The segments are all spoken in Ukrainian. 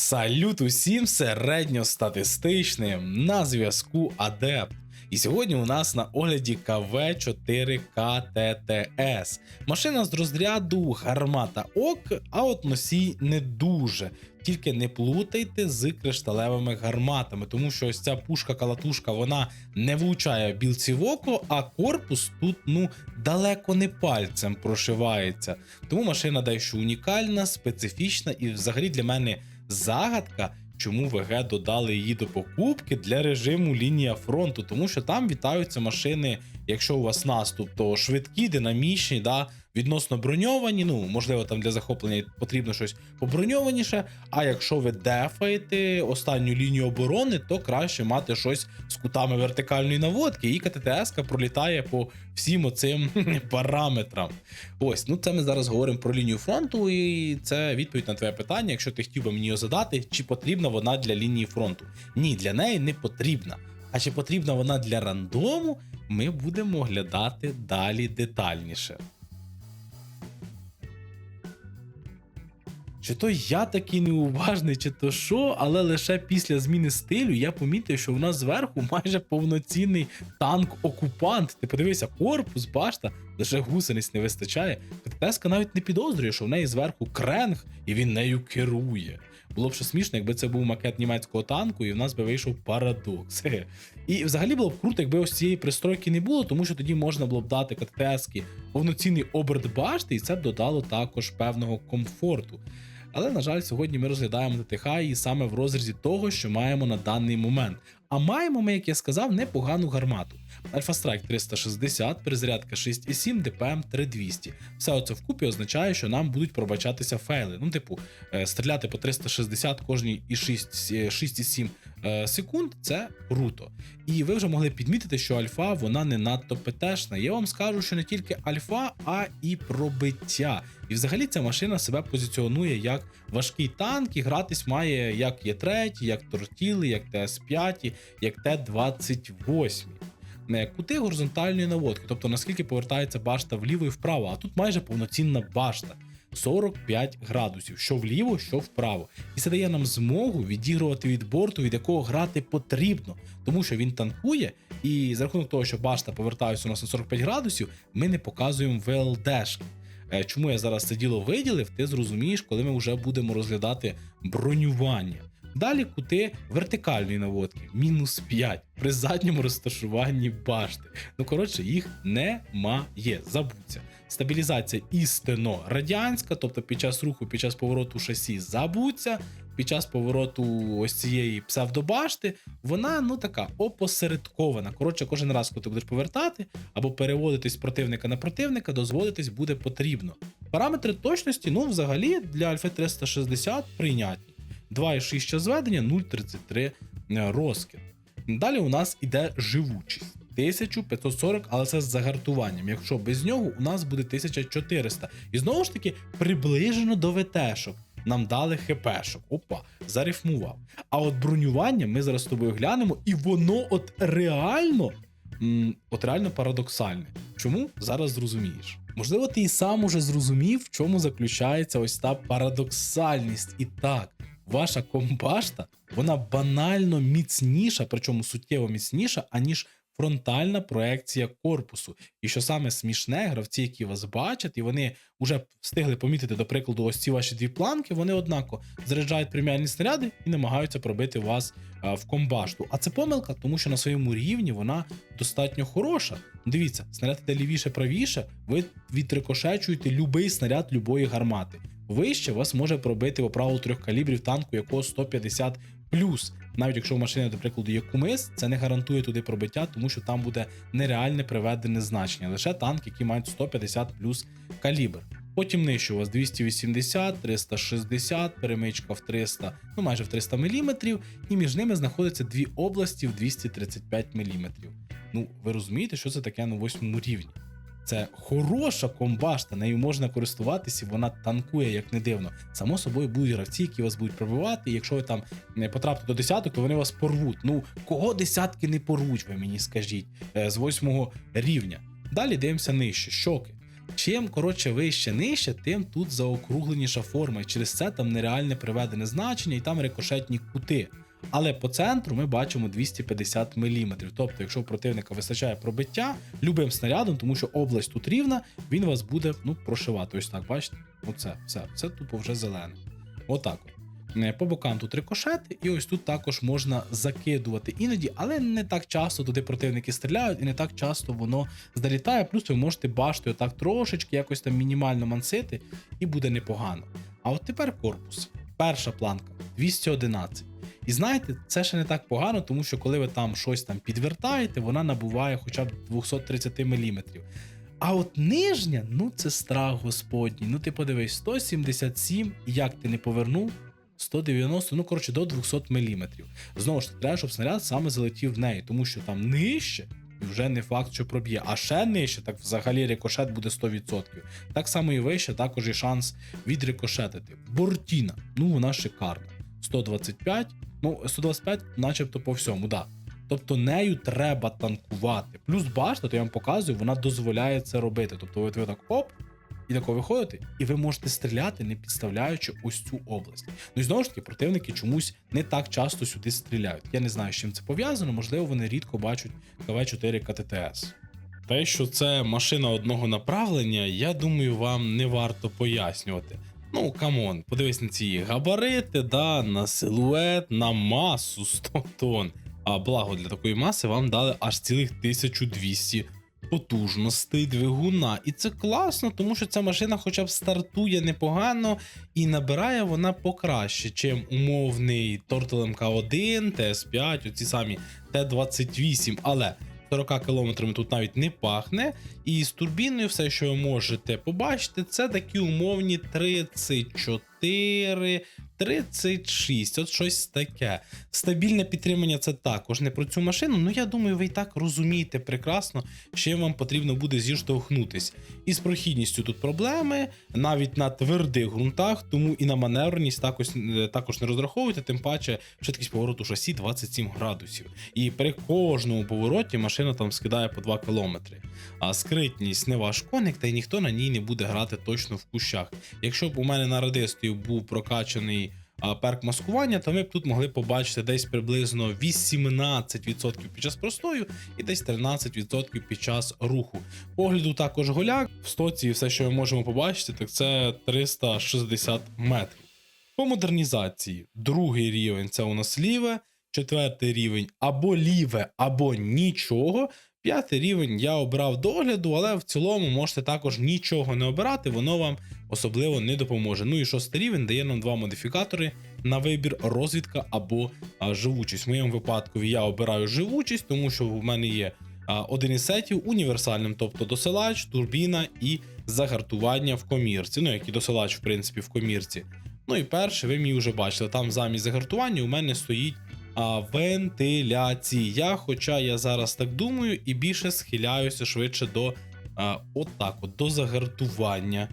Салют усім середньостатистичним на зв'язку Адепт. І сьогодні у нас на огляді КВ4КТТС. Машина з розряду гармата ок, а от носій не дуже. Тільки не плутайте з кришталевими гарматами, тому що ось ця пушка-калатушка вона не влучає білці в око, а корпус тут ну далеко не пальцем прошивається. Тому машина дещо унікальна, специфічна і взагалі для мене загадка, чому ВГ додали її до покупки для режиму лінія фронту, тому що там вітаються машини, якщо у вас наступ, то швидкі, динамічні, да, відносно броньовані. Ну, можливо, там для захоплення потрібно щось поброньованіше. А якщо ви дефаєте останню лінію оборони, то краще мати щось з кутами вертикальної наводки, і КТТС пролітає по всім оцим параметрам. Ось, ну це ми зараз говоримо про лінію фронту, і це відповідь на твоє питання, якщо ти хотів би мені його задати, чи потрібна вона для лінії фронту. Ні, для неї не потрібна. А чи потрібна вона для рандому, ми будемо оглядати далі детальніше. Чи то я такий неуважний, чи то що, але лише після зміни стилю я помітив, що в нас зверху майже повноцінний танк-окупант. Ти подивися, корпус, башта, лише гусениць не вистачає. КТСК навіть не підозрює, що в неї зверху кренг, і він нею керує. Було б ще смішно, якби це був макет німецького танку, і в нас би вийшов парадокс. І взагалі було б круто, якби ось цієї пристройки не було, тому що тоді можна було б дати КТСки повноцінний оберт башти, і це б додало також певного комфорту. Але, на жаль, сьогодні ми розглядаємо ТТХ і саме в розрізі того, що маємо на даний момент. А маємо ми, як я сказав, непогану гармату. Альфа Страйк 360, перезарядка 6,7, ДПМ 3200. Все це вкупі означає, що нам будуть пробачатися фейли. Ну, типу, е, стріляти по 360 кожній і 6,7 е, секунд це круто. І ви вже могли підмітити, що альфа вона не надто ПТшна. Я вам скажу, що не тільки альфа, а і пробиття. І взагалі ця машина себе позиціонує як важкий танк, і гратись має як Є3, як Тортіли, як ТС5, як Т-28. Кути горизонтальної наводки, тобто наскільки повертається башта вліво і вправо, а тут майже повноцінна башта. 45 градусів, що вліво, що вправо. І це дає нам змогу відігрувати від борту, від якого грати потрібно, тому що він танкує, і за рахунок того, що башта повертається у нас на 45 градусів, ми не показуємо ВЛДшки. Е, чому я зараз це діло виділив, ти зрозумієш, коли ми вже будемо розглядати бронювання. Далі кути вертикальної наводки, мінус 5 при задньому розташуванні башти. Ну, коротше, їх немає. Забудься. Стабілізація істинно радянська, тобто під час руху, під час повороту шасі забудься, під час повороту ось цієї псевдобашти, вона ну така опосередкована. Коротше, кожен раз, коли ти будеш повертати або переводитись з противника на противника, дозволитись буде потрібно. Параметри точності, ну, взагалі, для Альфа 360 прийнятні. 2,6 час зведення, 0,33 е, розкид. Далі у нас іде живучість. 1540, але це з загартуванням. Якщо без нього, у нас буде 1400. І знову ж таки, приближено до ВТшок. Нам дали ХПшок. Опа, зарифмував. А от бронювання ми зараз з тобою глянемо, і воно от реально от реально парадоксальне. Чому? Зараз зрозумієш. Можливо, ти і сам уже зрозумів, в чому заключається ось та парадоксальність. І так, ваша комбашта вона банально міцніша, причому суттєво міцніша, аніж фронтальна проекція корпусу. І що саме смішне, гравці, які вас бачать, і вони вже встигли помітити, до прикладу, ось ці ваші дві планки, вони однако заряджають преміальні снаряди і намагаються пробити вас в комбашту. А це помилка, тому що на своєму рівні вона достатньо хороша. Дивіться, снаряд іде лівіше, правіше, ви відрикошечуєте будь-який снаряд любої гармати. Вище вас може пробити по правилу трьох калібрів танку, якого 150 плюс. Навіть якщо в машині, до прикладу, є кумис, це не гарантує туди пробиття, тому що там буде нереальне приведене значення, лише танки, які мають 150 плюс калібр. Потім нижче у вас 280, 360, перемичка в 300, ну майже в 300 мм, і між ними знаходяться дві області в 235 мм. Ну, ви розумієте, що це таке на восьмому рівні? Це хороша комбашта, нею можна користуватися, вона танкує, як не дивно. Само собою будуть гравці, які вас будуть пробивати. І якщо ви там не потрапите до десяток, то вони вас порвуть. Ну кого десятки не порвуть, ви мені скажіть, е, з восьмого рівня. Далі дивимося нижче. Щоки. Чим коротше вище нижче, тим тут заокругленіша форма. І через це там нереальне приведене значення, і там рикошетні кути. Але по центру ми бачимо 250 мм. Тобто, якщо у противника вистачає пробиття любим снарядом, тому що область тут рівна, він вас буде ну, прошивати. Ось так, бачите? Оце, все, це тупо вже зелене. Отак. от. Е, По бокам тут рикошети, і ось тут також можна закидувати іноді, але не так часто туди противники стріляють, і не так часто воно залітає. Плюс ви можете баштою так трошечки, якось там мінімально мансити, і буде непогано. А от тепер корпус. Перша планка 211. І знаєте, це ще не так погано, тому що коли ви там щось там підвертаєте, вона набуває хоча б 230 мм. А от нижня, ну це страх господній. Ну ти подивись, 177, і як ти не повернув, 190, ну коротше, до 200 мм. Знову ж треба, щоб снаряд саме залетів в неї, тому що там нижче. і Вже не факт, що проб'є, а ще нижче, так взагалі рикошет буде 100%. Так само і вище, також є шанс відрикошетити. Бортіна, ну вона шикарна. 125, ну 125, начебто по всьому, да. Тобто нею треба танкувати. Плюс башта, то я вам показую, вона дозволяє це робити. Тобто ви, ви так оп, і тако виходите, і ви можете стріляти, не підставляючи ось цю область. Ну і знову ж таки, противники чомусь не так часто сюди стріляють. Я не знаю, з чим це пов'язано, можливо, вони рідко бачать КВ-4 КТТС. Те, що це машина одного направлення, я думаю, вам не варто пояснювати. Ну, камон, подивись на ці габарити, да, на силует, на масу 100 тонн. А благо для такої маси вам дали аж цілих 1200 потужностей двигуна. І це класно, тому що ця машина хоча б стартує непогано і набирає вона покраще, чим умовний Turtle MK1, TS5, оці самі Т-28. Але 40 кілометрами тут навіть не пахне. І з турбіною все, що ви можете побачити, це такі умовні 34. 36, от щось таке. Стабільне підтримання це також не про цю машину. Ну я думаю, ви і так розумієте прекрасно, що вам потрібно буде зіштовхнутись. І з прохідністю тут проблеми, навіть на твердих ґрунтах, тому і на маневреність також, е, також не розраховуйте, тим паче швидкість повороту шасі 27 градусів. І при кожному повороті машина там скидає по 2 кілометри. А скритність не ваш коник, та й ніхто на ній не буде грати точно в кущах. Якщо б у мене на радистою був прокачаний перк маскування, то ми б тут могли побачити десь приблизно 18% під час простою і десь 13% під час руху. Погляду також голяк. В стоці все, що ми можемо побачити, так це 360 метрів. По модернізації другий рівень це у нас ліве, четвертий рівень або ліве, або нічого. П'ятий рівень я обрав до огляду, але в цілому можете також нічого не обирати, воно вам особливо не допоможе. Ну і шостий рівень дає нам два модифікатори на вибір розвідка або а, живучість. В моєму випадку я обираю живучість, тому що в мене є а, один із сетів універсальним, тобто досилач, турбіна і загартування в комірці. Ну, як і досилач, в принципі, в комірці. Ну і перше, ви мені вже бачили, там замість загартування у мене стоїть а, вентиляція. Хоча я зараз так думаю і більше схиляюся швидше до а, отак, от, до загартування.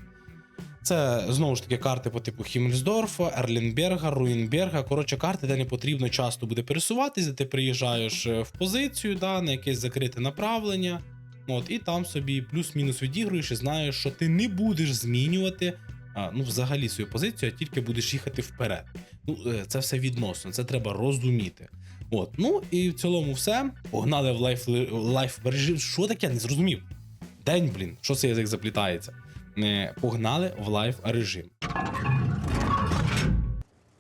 Це знову ж таки карти по типу Хіммельсдорфа, Ерлінберга, Руїнберга. Коротше, карти, де не потрібно часто буде пересуватись, де ти приїжджаєш е, в позицію, да, на якесь закрите направлення. От, і там собі плюс-мінус відігруєш і знаєш, що ти не будеш змінювати а, ну, взагалі свою позицію, а тільки будеш їхати вперед. Ну, е, це все відносно, це треба розуміти. От, ну і в цілому все. Погнали в лайф, лайф режим. Що таке? Не зрозумів. День, блін, що цей язик заплітається. Е, Погнали в лайф режим.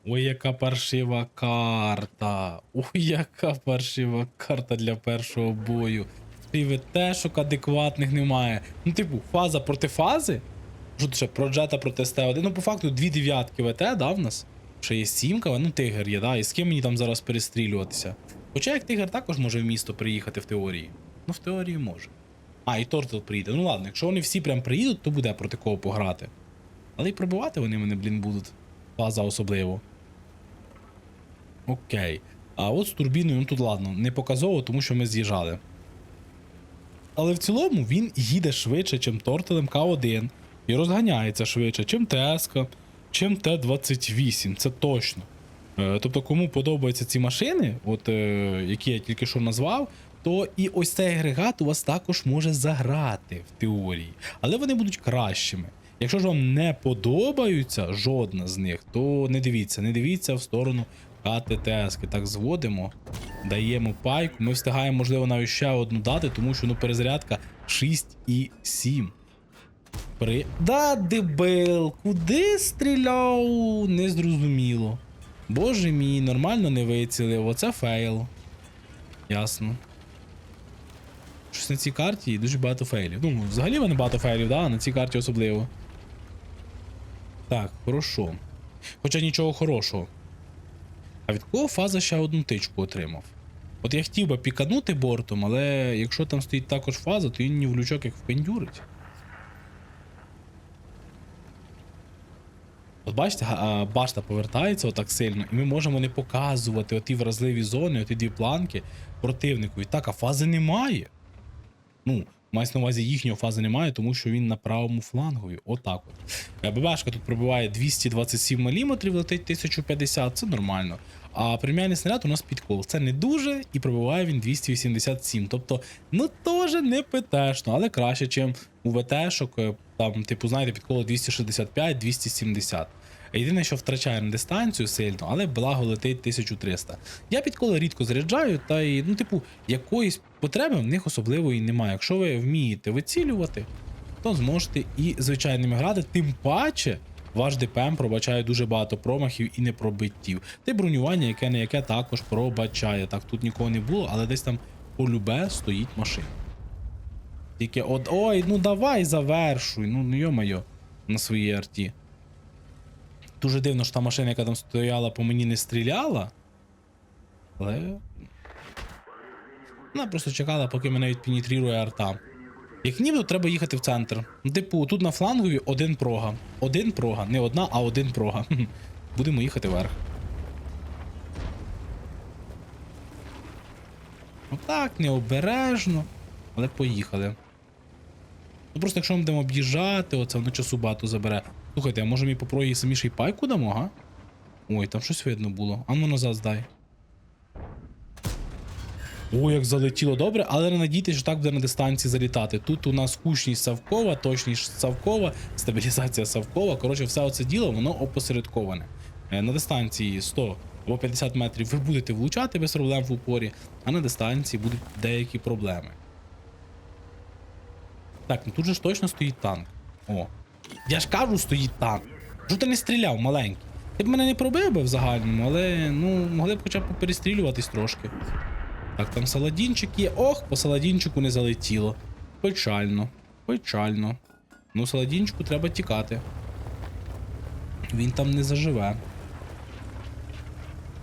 Ой, яка паршива карта. Ой, яка паршива карта для першого бою. Співетешок адекватних немає. Ну, типу, фаза проти фази. Що ще про джета проти СТ1. Ну, по факту, дві дев'ятки ВТ, да, в нас? Ще є сімка, ну тигр є, да, і з ким мені там зараз перестрілюватися. Хоча як тигр також може в місто приїхати в теорії. Ну, в теорії може. А, і Тортл приїде. Ну ладно, якщо вони всі прям приїдуть, то буде проти кого пограти. Але й пробивати вони мене, блін, будуть. Фаза особливо. Окей. А от з турбіною, ну тут ладно, не показово, тому що ми з'їжджали. Але в цілому він їде швидше, чим Тортл МК1, і розганяється швидше, чим ТСК, чим Т-28, це точно. Е, Тобто, кому подобаються ці машини, от, е, які я тільки що назвав, то і ось цей агрегат у вас також може заграти в теорії, але вони будуть кращими. Якщо ж вам не подобаються жодна з них, то не дивіться, не дивіться в сторону КТТС. Так зводимо, даємо пайку. Ми встигаємо, можливо, навіть ще одну дати, тому що ну перезарядка 6 і 7. При... Да, дебил, куди стріляв? Незрозуміло. Боже мій, нормально не вицілив. Оце фейл. Ясно. Щось на цій карті дуже багато фейлів. Ну, взагалі в мене багато фейлів, да? на цій карті особливо. Так, хорошо. Хоча нічого хорошого. А від кого фаза ще одну тичку отримав? От я хотів би піканути бортом, але якщо там стоїть також фаза, то він ні в лючок як впендюрить. От бачите, башта повертається отак сильно, і ми можемо не показувати оті вразливі зони, оті дві планки противнику. І так, а фази немає. Ну, мається на увазі їхнього фази немає, тому що він на правому флангові. Отак от. Е, ББшка тут пробиває 227 мм, летить 1050, це нормально. А преміальний снаряд у нас підкол. Це не дуже, і пробиває він 287. Тобто, ну теж не ПТшно, але краще, ніж у ВТшок. е, Там, типу, знаєте, підколо 265-270. Єдине, що втрачає на дистанцію сильно, але благо летить 1300. Я підколи рідко заряджаю, та й, ну, типу, якоїсь потреби в них особливої немає. Якщо ви вмієте вицілювати, то зможете і звичайними грати, тим паче. Ваш ДПМ пробачає дуже багато промахів і непробиттів. Й бронювання, яке не яке також пробачає. Так, тут нікого не було, але десь там полюбе стоїть машина. Тільки от. Ой, ну давай завершуй. Ну, ну йо-моє, на своїй арті. Дуже дивно, що та машина, яка там стояла, по мені не стріляла. Але. Вона просто чекала, поки мене відпенетрує арта. Як ніби треба їхати в центр. Типу, тут на флангові один прога. Один прога. Не одна, а один прога. Будемо їхати вверх. Отак, необережно. Але поїхали. Ну просто якщо ми будемо об'їжджати, оце воно часу багато забере. Слухайте, а може ми по прогі самі ще й пайку дамо, га? Ой, там щось видно було. А ну назад здай. О, як залетіло добре, але не надійтесь, що так буде на дистанції залітати. Тут у нас кучність Савкова, точність Савкова, стабілізація Савкова. Коротше, все оце діло, воно опосередковане. Е, На дистанції 100 або 50 метрів ви будете влучати без проблем в упорі, а на дистанції будуть деякі проблеми. Так, ну тут же ж точно стоїть танк. О. Я ж кажу, стоїть танк. Що ти не стріляв, маленький? Ти б мене не пробив би в загальному, але ну, могли б хоча б перестрілюватись трошки. Так, там саладінчик є. Ох, по саладінчику не залетіло. Печально. Печально. Ну, саладінчику треба тікати. Він там не заживе.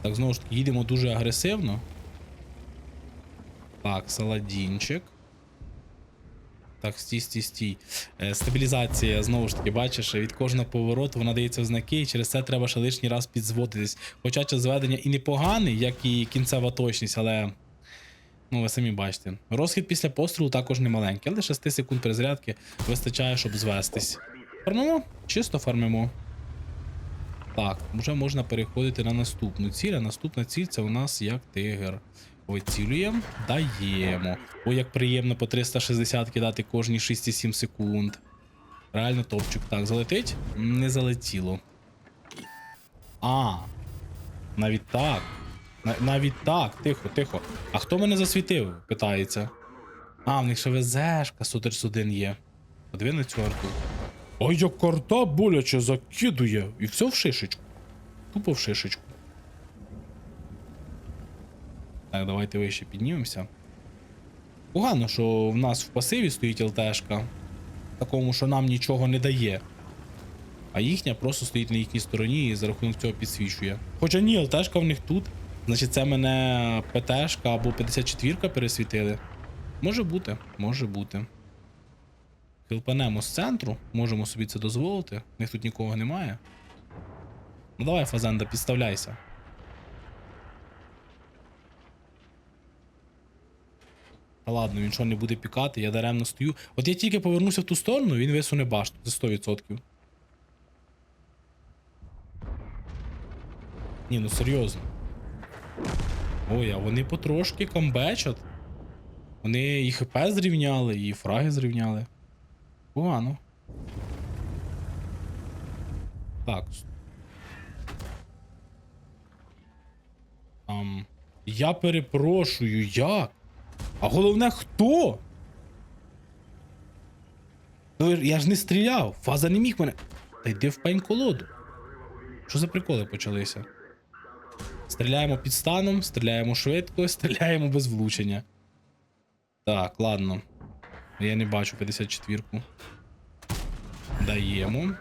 Так, знову ж таки, їдемо дуже агресивно. Так, саладінчик. Так, стій, стій, стій. Е, стабілізація, знову ж таки, бачиш, від кожного повороту вона дається в знаки, і через це треба ще лишній раз підзводитись. Хоча час зведення і непоганий, як і кінцева точність, але. Ну, ви самі бачите. Розхід після пострілу також не маленький, але 6 секунд перезарядки вистачає, щоб звестись. Фармимо? Чисто фармимо. Так, вже можна переходити на наступну ціль. А наступна ціль це у нас як тигр. Вицілюємо, даємо. Ой, як приємно по 360 кидати кожні 6,7 секунд. Реально топчик. Так, залетить? Не залетіло. А. Навіть так. На- навіть так, тихо, тихо. А хто мене засвітив? питається. А, в них ще ВЗшка 131 є. Подиви на цю арту. Ой, як карта боляче закидує. І все в шишечку. Тупо в шишечку. Так, давайте вище піднімемося. Погано, що в нас в пасиві стоїть ЛТшка. Такому, що нам нічого не дає. А їхня просто стоїть на їхній стороні і за рахунок цього підсвічує. Хоча ні, ЛТшка в них тут. Значить, це мене ПТшка або 54-ка пересвітили. Може бути, може бути. Хилпанемо з центру, можемо собі це дозволити. В них тут нікого немає. Ну давай, Фазенда, підставляйся. Та ладно, він що не буде пікати, я даремно стою. От я тільки повернуся в ту сторону, він висуне башту за 100%. Ні, ну серйозно. Ой, а вони потрошки камбечать. Вони і ХП зрівняли, і фраги зрівняли. Погано. Так. Ам, я перепрошую, як? А головне, хто? Ну, я ж не стріляв, фаза не міг мене. Та йди в пень колоду. Що за приколи почалися? Стріляємо під станом, стріляємо швидко, стріляємо без влучення. Так, ладно. Я не бачу 54-ку. Даємо.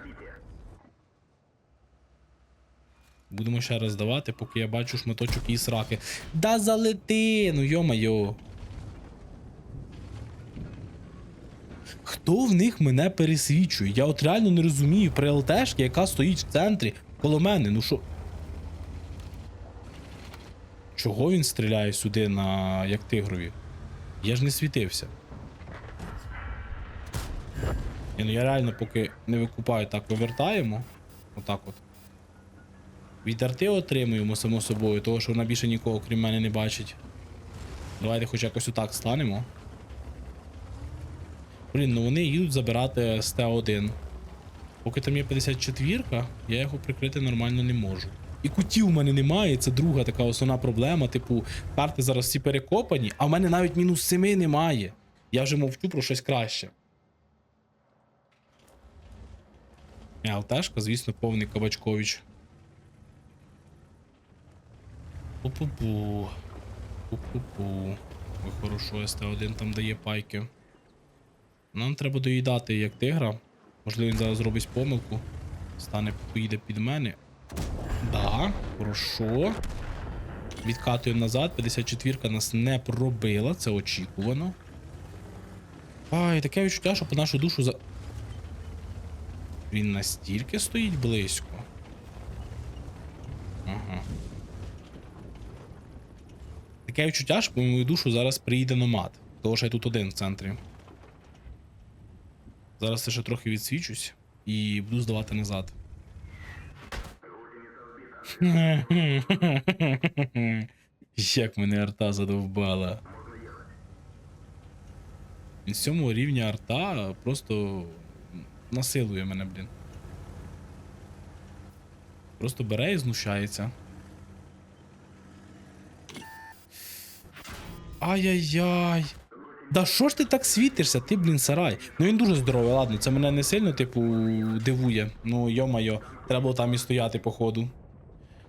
Будемо ще раз давати, поки я бачу шматочок і сраки. Да залети! Ну йо-майо. Хто в них мене пересвічує? Я от реально не розумію при ЛТшці, яка стоїть в центрі коло мене. Ну що. Чого він стріляє сюди на як тигрові? Я ж не світився. Ні, ну я реально поки не викупаю, так вивертаємо. Отак от. Від арти отримуємо, само собою, того що вона більше нікого, крім мене, не бачить. Давайте хоч якось отак станемо. Блін, ну вони їдуть забирати СТ-1. Поки там є 54, я його прикрити нормально не можу. І кутів у мене немає, це друга така основна проблема. Типу, карти зараз всі перекопані, а в мене навіть мінус 7 немає. Я вже мовчу про щось краще. Е, ЛТшка, звісно, повний Кабачкович. Пу-пу-пу. Пу-пу-пу. Ой, хорошо, СТ1 там дає пайки. Нам треба доїдати як тигра. Можливо, він зараз зробить помилку. Стане, поїде під мене. Да, хорошо. Відкатуємо назад. 54-ка нас не пробила, це очікувано. Ай, таке відчуття, що по нашу душу за. Він настільки стоїть близько. Ага. Таке відчуття, що по мою душу зараз приїде номад. Тому що я тут один в центрі. Зараз я ще трохи відсвічусь і буду здавати назад. Як мене арта задовбала. Він цьому рівня арта просто насилує мене, блін. Просто бере і знущається. Ай-яй-яй. Да що ж ти так світишся? Ти, блін, сарай. Ну він дуже здоровий, ладно, це мене не сильно, типу, дивує. Ну, йо-майо, треба було там і стояти, походу.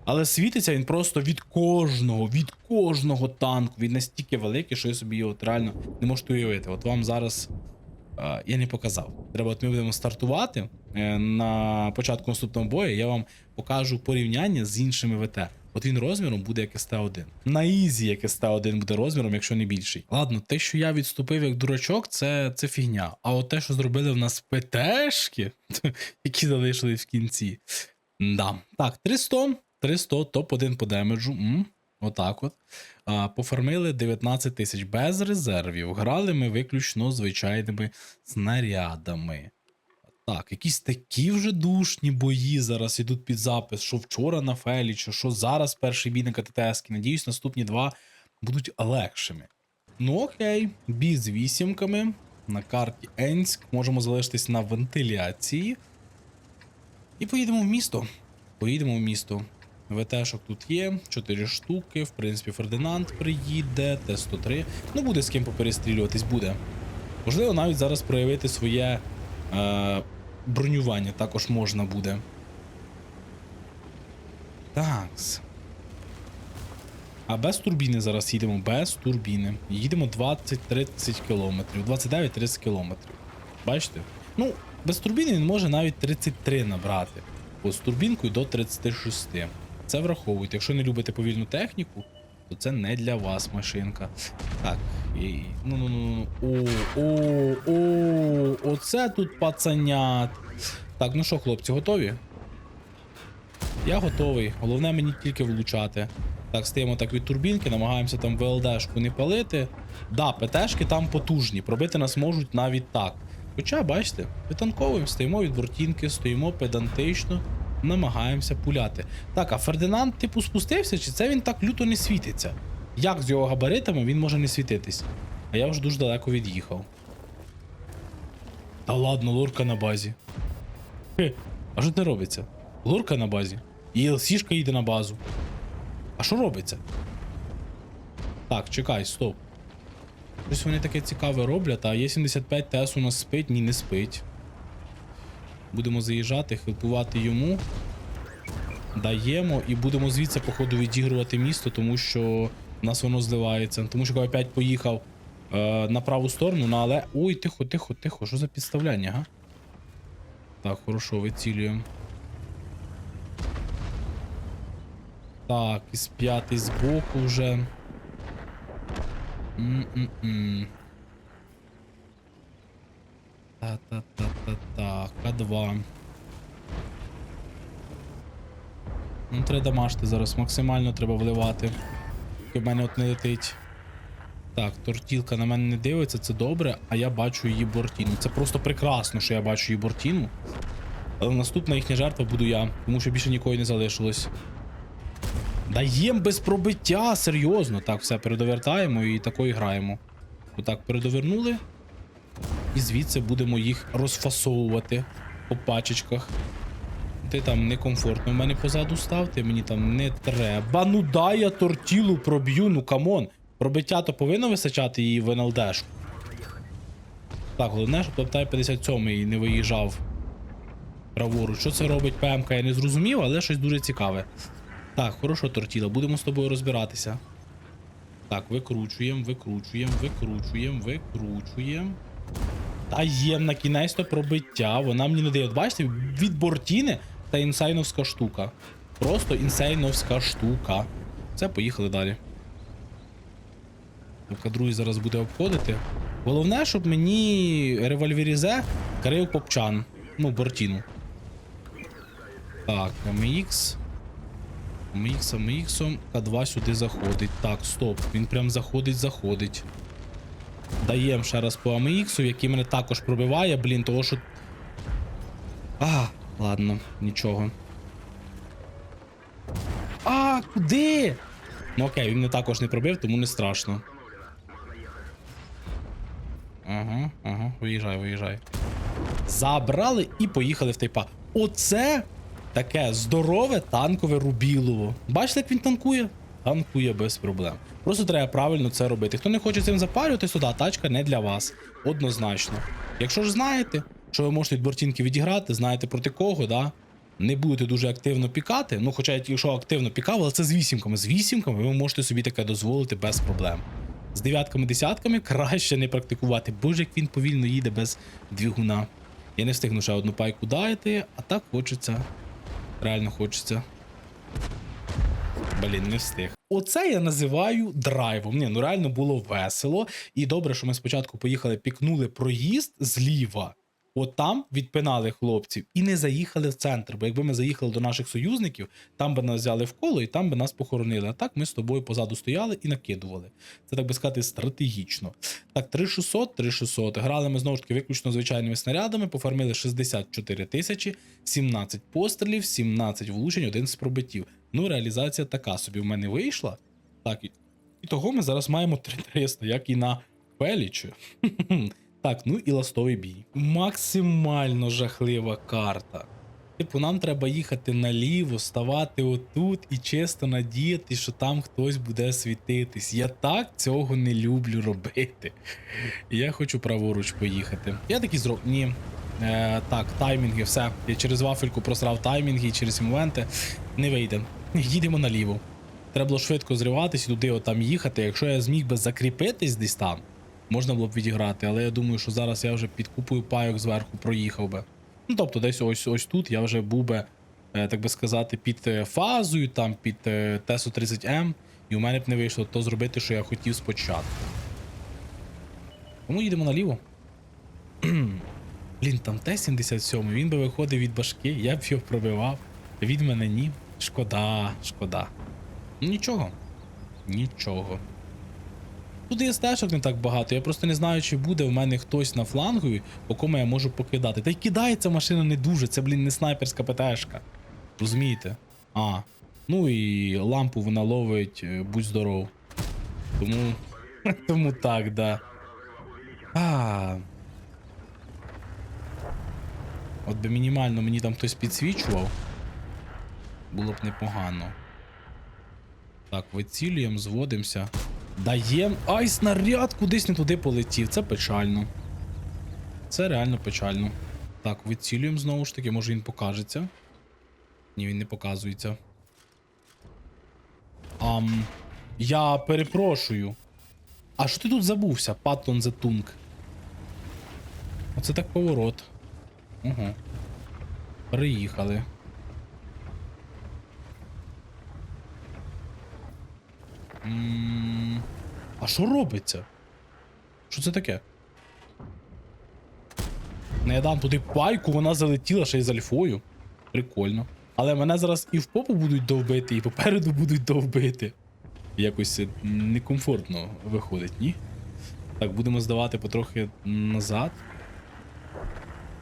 Але світиться він просто від кожного, від кожного танку. Він настільки великий, що я собі його реально не можу уявити. От вам зараз е, я не показав. Треба, от ми будемо стартувати. Е, на початку наступного бою я вам покажу порівняння з іншими ВТ. От він розміром буде як СТ-1. На ізі, як СТ-1 буде розміром, якщо не більший. Ладно, те, що я відступив як дурачок, це, це фігня. А от те, що зробили в нас ПТшки, які залишили в кінці. Да. Так, 300, 300, топ-1 по демеджу. М, Отак от. А, пофармили 19 тисяч без резервів. Грали ми виключно звичайними снарядами. Так, якісь такі вже душні бої зараз ідуть під запис, що вчора на Фелічі, що зараз перший бій на КТТС. Надіюсь, наступні два будуть легшими. Ну окей, бій з вісімками на карті Енськ. Можемо залишитись на вентиляції. І поїдемо в місто. Поїдемо в місто. ВТшок тут є, 4 штуки. В принципі, Фердинанд приїде, Т-103. Ну, буде з ким поперестрілюватись, буде. Можливо, навіть зараз проявити своє е, бронювання також можна буде. Такс. А без турбіни зараз їдемо, без турбіни. Їдемо 20-30 кілометрів, 29-30 кілометрів. Бачите? Ну, без турбіни він може навіть 33 набрати. Бо з турбінкою до 36. Це враховуйте. Якщо не любите повільну техніку, то це не для вас машинка. Так, і... ну ну ну ну. О, о, о, оце тут пацанят. Так, ну що, хлопці, готові? Я готовий. Головне мені тільки влучати. Так, стаємо так від турбінки, намагаємося там ВЛДшку не палити. Да, ПТшки там потужні, пробити нас можуть навіть так. Хоча, бачите, витанковуємо, стоїмо від бортінки, стоїмо педантично, намагаємося пуляти. Так, а Фердинанд, типу, спустився, чи це він так люто не світиться? Як з його габаритами він може не світитись? А я вже дуже далеко від'їхав. Та ладно, лорка на базі. Хе, а що це робиться? Лорка на базі. І ЛСішка їде на базу. А що робиться? Так, чекай, стоп. Щось вони таке цікаве роблять, а є 75 ТС у нас спить, ні, не спить. Будемо заїжджати, хелпувати йому. Даємо і будемо звідси, походу, відігрувати місто, тому що в нас воно зливається. Тому що коли опять поїхав е, на праву сторону, ну але. Ой, тихо, тихо, тихо, що за підставляння, га? Так, хорошо, вицілюємо. Так, із п'ятий збоку вже. М-м-м. Та-та-та-та-та. К2. Ну, треба дамажити зараз, максимально треба вливати. В мене от не летить. Так, тортілка на мене не дивиться, це добре, а я бачу її бортіну. Це просто прекрасно, що я бачу її бортіну. Але наступна їхня жертва буду я, тому що більше нікої не залишилось. Даєм без пробиття, серйозно. Так, все, передовертаємо і такої граємо. Отак, передовернули. І звідси будемо їх розфасовувати по пачечках. Ти там некомфортно в мене позаду став, ти мені там не треба. Ну дай я тортілу проб'ю, ну камон. Пробиття то повинно вистачати її в НЛДшку. Так, головне, щоб Топтай 57 не виїжджав праворуч. Що це робить ПМК, я не зрозумів, але щось дуже цікаве. Так, хорошо, тортіла, будемо з тобою розбиратися. Так, викручуємо, викручуємо, викручуємо, викручуємо. Та є на кінець то пробиття. Вона мені не дає. От Бачите, від бортіни та інсайновська штука. Просто інсайновська штука. Все, поїхали далі. Тобто другий зараз буде обходити. Головне, щоб мені револьверізе крив попчан. Ну, бортіну. Так, МХ. МХ, МХ, К2 сюди заходить. Так, стоп. Він прям заходить, заходить. Даєм ще раз по АМХ, який мене також пробиває, блін, того що. А, ладно, нічого. А, куди? Ну окей, він мене також не пробив, тому не страшно. Ага, ага, виїжджай, виїжджай. Забрали і поїхали в тайпа. Оце таке здорове танкове рубілово. Бачите, як він танкує? Танкує без проблем. Просто треба правильно це робити. Хто не хоче цим запарювати, сюди тачка не для вас. Однозначно. Якщо ж знаєте, що ви можете від бортінки відіграти, знаєте проти кого, да? Не будете дуже активно пікати. Ну, хоча я тільки що активно пікав, але це з вісімками. З вісімками ви можете собі таке дозволити без проблем. З дев'ятками, десятками краще не практикувати. Боже, як він повільно їде без двигуна. Я не встигну ще одну пайку дати, а так хочеться. Реально хочеться. Блін, не встиг. Оце я називаю драйвом. Ні, ну реально було весело. І добре, що ми спочатку поїхали, пікнули проїзд зліва. От там відпинали хлопців і не заїхали в центр. Бо якби ми заїхали до наших союзників, там би нас взяли в коло і там би нас похоронили. А так ми з тобою позаду стояли і накидували. Це так би сказати, стратегічно. Так, 3600, 3600. Грали ми знову ж таки виключно звичайними снарядами, пофармили 64 тисячі, 17 пострілів, 17 влучень, один з пробиттів. Ну, реалізація така собі в мене вийшла. Так, і, і того ми зараз маємо 3300, як і на Пелічу. Так, ну і ластовий бій. Максимально жахлива карта. Типу, нам треба їхати наліво, ставати отут і чисто надіяти, що там хтось буде світитись. Я так цього не люблю робити. Я хочу праворуч поїхати. Я такий зроб. Ні. Е, так, таймінги, все. Я через вафельку просрав таймінги, через моменти. Не вийде. Їдемо наліво. Треба було швидко зриватись і туди отам їхати. Якщо я зміг би закріпитись десь там, можна було б відіграти, але я думаю, що зараз я вже під купою пайок зверху проїхав би. Ну, тобто, десь ось ось тут я вже був би, е, так би сказати, під е, фазою, там під е, Тесу 30М, і у мене б не вийшло то зробити, що я хотів спочатку. Тому їдемо наліво. Блін, там Т-77, він би виходив від башки, я б його пробивав. Від мене ні. Шкода, шкода. Ну нічого. Нічого. Тут є стежок не так багато, я просто не знаю, чи буде в мене хтось на флангу, по кому я можу покидати. Та й кидається машина не дуже, це, блін, не снайперська ПТшка. Розумієте? А. Ну і лампу вона ловить, е, будь здоров. Тому. Тому так, да. А. От би мінімально мені там хтось підсвічував. Було б непогано. Так, вицілюємо, зводимося. Даєм. Ай, снаряд кудись не туди полетів. Це печально. Це реально печально. Так, вицілюємо знову ж таки, може він покажеться. Ні, він не показується. Ам. Я перепрошую. А що ти тут забувся, Паттон Зетунг? Оце так поворот. Угу. Приїхали. А що робиться? Що це таке? Не я дам туди пайку, вона залетіла ще й з альфою. Прикольно. Але мене зараз і в попу будуть довбити, і попереду будуть довбити. Якось е, некомфортно виходить, ні? Так, будемо здавати потрохи назад.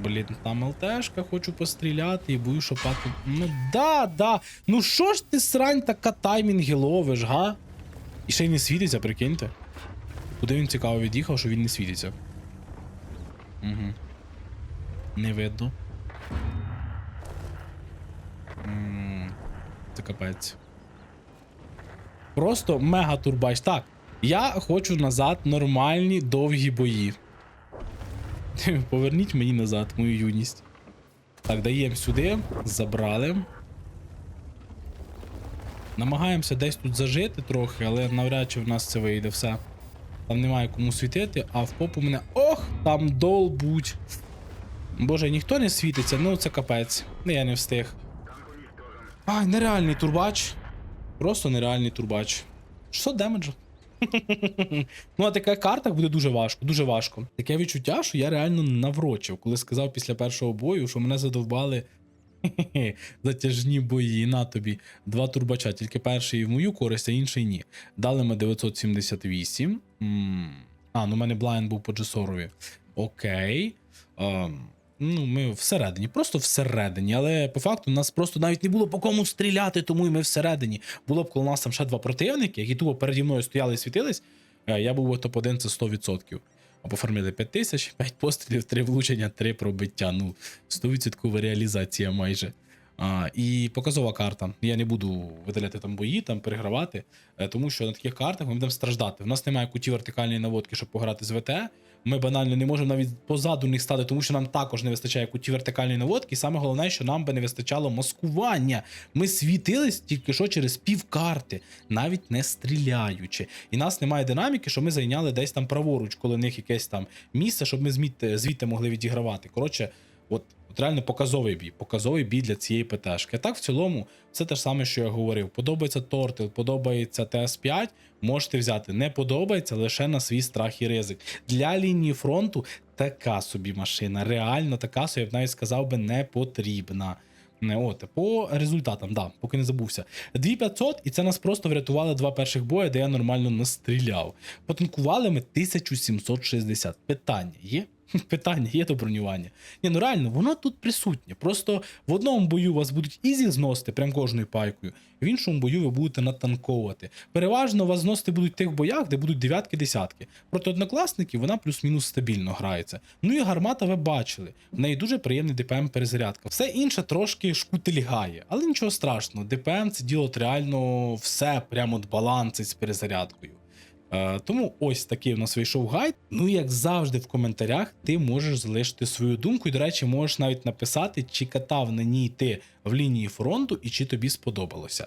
Блін, там ЛТшка, хочу постріляти і боюсь, що паку. Ну да, да. Ну що ж ти срань така таймінги ловиш, га? І ще й не світиться, прикиньте. Куди він цікаво від'їхав, що він не світиться. Угу. Не видно. Це капець. Просто мега турбач. Так, я хочу назад нормальні довгі бої. Поверніть мені назад мою юність. Так, даємо сюди, забрали. Намагаємося десь тут зажити трохи, але навряд чи в нас це вийде все. Там немає кому світити, а в попу мене. Ох, там долбуть. Боже, ніхто не світиться, ну це капець. Ну я не встиг. Ай, нереальний турбач. Просто нереальний турбач. 600 демеджа. ну, а така карта буде дуже важко, дуже важко. Таке відчуття, що я реально наврочив, коли сказав після першого бою, що мене задовбали затяжні бої. На тобі. Два турбача, тільки перший в мою користь, а інший ні. Дали ми 978. М, А, ну у мене блайн був по Джесорові. Окей. Ем, Ну, ми всередині, просто всередині. Але по факту у нас просто навіть не було по кому стріляти, тому і ми всередині. Було б, коли у нас там ще два противники, які тупо переді мною стояли і світились, е, я був би топ-1 це 100%. А пофармили 5 тисяч, 5 пострілів, 3 влучення, 3 пробиття. Ну, 100% реалізація майже. А, і показова карта. Я не буду видаляти там бої, там перегравати, е, тому що на таких картах ми будемо страждати. У нас немає куті вертикальної наводки, щоб пограти з ВТ. Ми банально не можемо навіть позаду них стати, тому що нам також не вистачає куті вертикальної наводки. І саме головне, що нам би не вистачало маскування. Ми світились тільки що через пів карти, навіть не стріляючи. І нас немає динаміки, що ми зайняли десь там праворуч, коли в них якесь там місце, щоб ми звідти, звідти могли відігравати. Коротше, от. От реально показовий бій, показовий бій для цієї ПТшки. А так, в цілому, все те ж саме, що я говорив. Подобається Тортил, подобається ТС5, можете взяти. Не подобається лише на свій страх і ризик. Для лінії фронту така собі машина. Реально така собі, я б навіть сказав би, не потрібна. Не, от, по результатам, да, поки не забувся. 2500, і це нас просто врятували два перших бої, де я нормально настріляв. Потанкували ми 1760. Питання є? Питання є до бронювання. Ні, ну реально, воно тут присутнє. Просто в одному бою вас будуть ізі зносити, прям кожною пайкою, в іншому бою ви будете натанковувати. Переважно вас зносити будуть в тих боях, де будуть дев'ятки, десятки. Проти однокласників вона плюс-мінус стабільно грається. Ну і гармата ви бачили. В неї дуже приємний ДПМ перезарядка. Все інше трошки шкутильгає, але нічого страшного. ДПМ це діло реально все прямо от балансить з перезарядкою. Е, Тому ось такий у нас вийшов гайд. Ну як завжди, в коментарях ти можеш залишити свою думку. І, до речі, можеш навіть написати, чи катав на ній ти в лінії фронту і чи тобі сподобалося.